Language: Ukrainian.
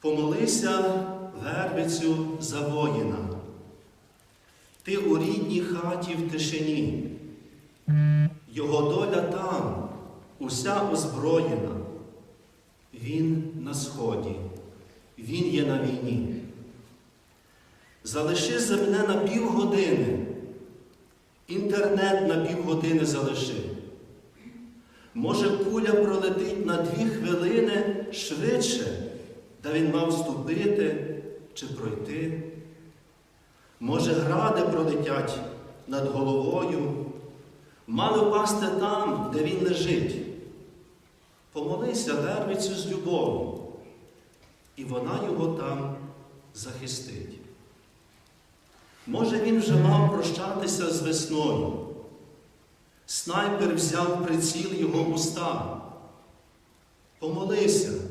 Помолися вервицю за воїна. Ти у рідній хаті в тишині. Його доля там, уся озброєна. Він на сході, він є на війні. Залиши земне на півгодини, інтернет на півгодини залиши. Може, куля пролетить на дві хвилини швидше, де він мав вступити чи пройти. Може, гради пролетять над головою, мали впасти там, де він лежить. Помолися вервицю з любов'ю, і вона його там захистить. Може, він вже мав прощатися з весною. Снайпер взяв приціл його уста. Помолися.